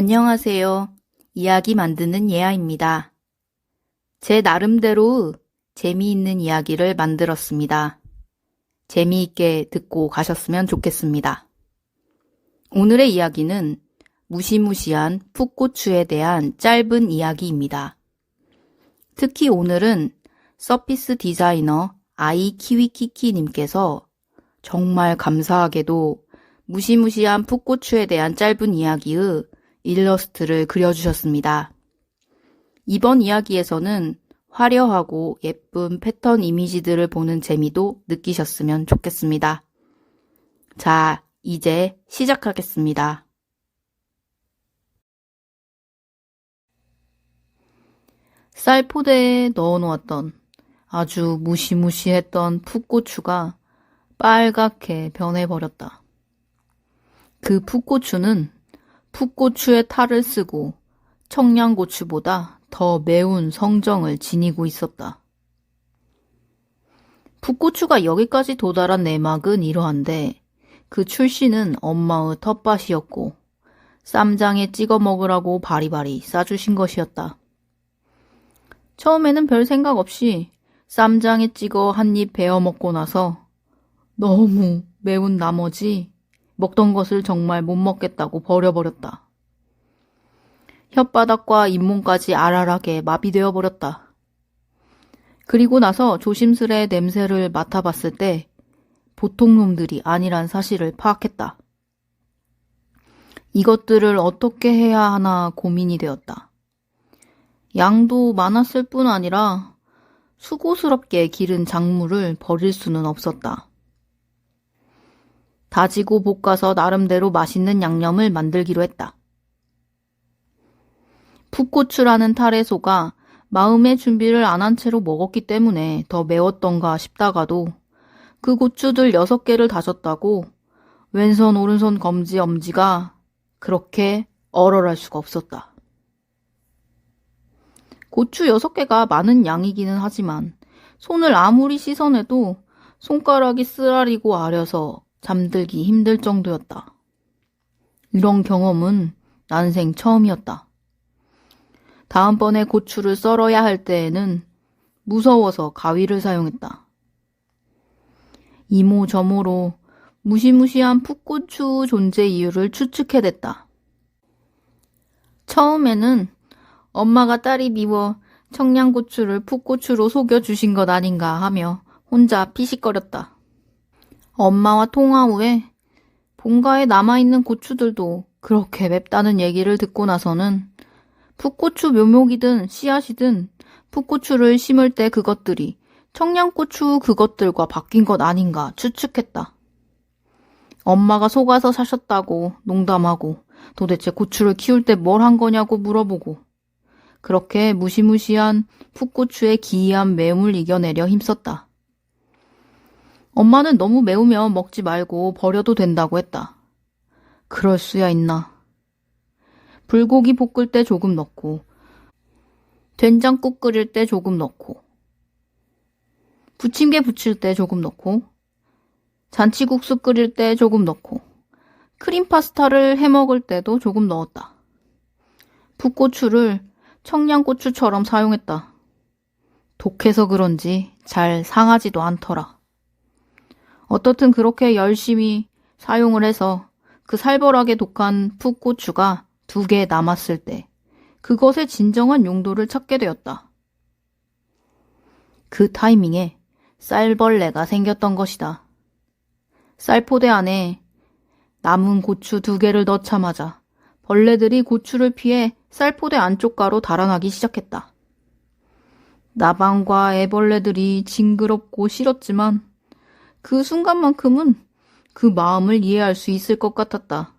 안녕하세요. 이야기 만드는 예아입니다. 제 나름대로 재미있는 이야기를 만들었습니다. 재미있게 듣고 가셨으면 좋겠습니다. 오늘의 이야기는 무시무시한 풋고추에 대한 짧은 이야기입니다. 특히 오늘은 서피스 디자이너 아이 키위키키님께서 정말 감사하게도 무시무시한 풋고추에 대한 짧은 이야기의 일러스트를 그려주셨습니다. 이번 이야기에서는 화려하고 예쁜 패턴 이미지들을 보는 재미도 느끼셨으면 좋겠습니다. 자, 이제 시작하겠습니다. 쌀 포대에 넣어 놓았던 아주 무시무시했던 풋고추가 빨갛게 변해버렸다. 그 풋고추는 풋고추의 탈을 쓰고 청양고추보다 더 매운 성정을 지니고 있었다. 풋고추가 여기까지 도달한 내막은 이러한데 그 출신은 엄마의 텃밭이었고 쌈장에 찍어 먹으라고 바리바리 싸주신 것이었다. 처음에는 별 생각 없이 쌈장에 찍어 한 입 베어 먹고 나서 너무 매운 나머지 먹던 것을 정말 못 먹겠다고 버려버렸다. 혓바닥과 잇몸까지 알알하게 마비되어 버렸다. 그리고 나서 조심스레 냄새를 맡아봤을 때 보통 놈들이 아니란 사실을 파악했다. 이것들을 어떻게 해야 하나 고민이 되었다. 양도 많았을 뿐 아니라 수고스럽게 기른 작물을 버릴 수는 없었다. 다지고 볶아서 나름대로 맛있는 양념을 만들기로 했다. 풋고추라는 속아 마음의 준비를 안 한 채로 먹었기 때문에 더 매웠던가 싶다가도 그 고추들 여섯 개를 다졌다고 왼손 오른손 검지 엄지가 그렇게 얼얼할 수가 없었다. 고추 여섯 개가 많은 양이기는 하지만 손을 아무리 씻어내도 손가락이 쓰라리고 아려서 잠들기 힘들 정도였다. 이런 경험은 난생 처음이었다. 다음번에 고추를 썰어야 할 때에는 무서워서 가위를 사용했다. 이모저모로 무시무시한 풋고추 존재 이유를 추측해댔다. 처음에는 엄마가 딸이 미워 청양고추를 풋고추로 속여주신 것 아닌가 하며 혼자 피식거렸다. 엄마와 통화 후에 본가에 남아있는 고추들도 그렇게 맵다는 얘기를 듣고 나서는 풋고추 묘목이든 씨앗이든 풋고추를 심을 때 그것들이 청양고추 그것들과 바뀐 것 아닌가 추측했다. 엄마가 속아서 사셨다고 농담하고 도대체 고추를 키울 때 뭘 한 거냐고 물어보고 그렇게 무시무시한 풋고추의 기이한 매움을 이겨내려 힘썼다. 엄마는 너무 매우면 먹지 말고 버려도 된다고 했다. 그럴 수야 있나. 불고기 볶을 때 조금 넣고, 된장국 끓일 때 조금 넣고, 부침개 부칠 때 조금 넣고, 잔치국수 끓일 때 조금 넣고, 크림 파스타를 해 먹을 때도 조금 넣었다. 풋고추를 청양고추처럼 사용했다. 독해서 그런지 잘 상하지도 않더라. 어떻든 그렇게 열심히 사용을 해서 그 살벌하게 독한 풋고추가 두 개 남았을 때 그것의 진정한 용도를 찾게 되었다. 그 타이밍에 쌀벌레가 생겼던 것이다. 쌀포대 안에 남은 고추 두 개를 넣자마자 벌레들이 고추를 피해 쌀포대 안쪽가로 달아나기 시작했다. 나방과 애벌레들이 징그럽고 싫었지만 그 순간만큼은 그 마음을 이해할 수 있을 것 같았다.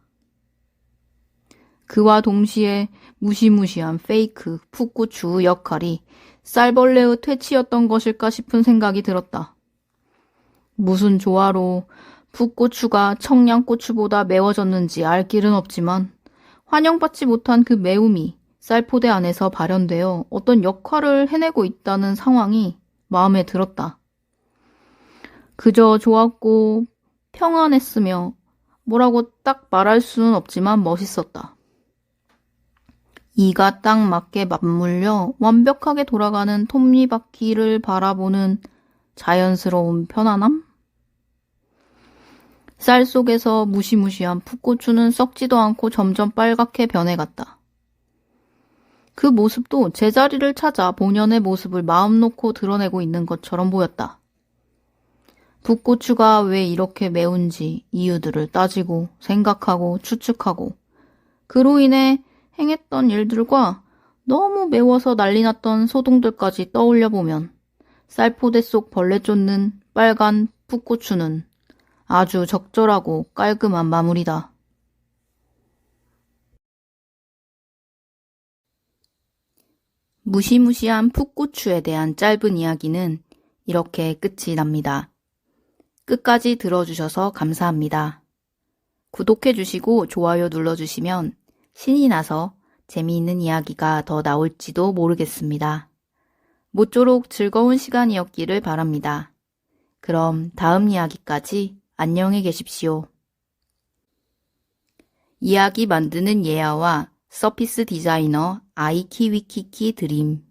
그와 동시에 무시무시한 페이크 풋고추 역할이 쌀벌레의 퇴치였던 것일까 싶은 생각이 들었다. 무슨 조화로 풋고추가 청양고추보다 매워졌는지 알 길은 없지만 환영받지 못한 그 매움이 쌀포대 안에서 발현되어 어떤 역할을 해내고 있다는 상황이 마음에 들었다. 그저 좋았고 평안했으며 뭐라고 딱 말할 수는 없지만 멋있었다. 이가 딱 맞게 맞물려 완벽하게 돌아가는 톱니바퀴를 바라보는 자연스러운 편안함? 쌀 속에서 무시무시한 풋고추는 썩지도 않고 점점 빨갛게 변해갔다. 그 모습도 제자리를 찾아 본연의 모습을 마음 놓고 드러내고 있는 것처럼 보였다. 풋고추가 왜 이렇게 매운지 이유들을 따지고 생각하고 추측하고 그로 인해 행했던 일들과 너무 매워서 난리 났던 소동들까지 떠올려 보면 쌀포대 속 벌레 쫓는 빨간 풋고추는 아주 적절하고 깔끔한 마무리다. 무시무시한 풋고추에 대한 짧은 이야기는 이렇게 끝이 납니다. 끝까지 들어주셔서 감사합니다. 구독해주시고 좋아요 눌러주시면 신이 나서 재미있는 이야기가 더 나올지도 모르겠습니다. 모쪼록 즐거운 시간이었기를 바랍니다. 그럼 다음 이야기까지 안녕히 계십시오. 이야기 만드는 예아와 서피스 디자이너 아이키위키키 드림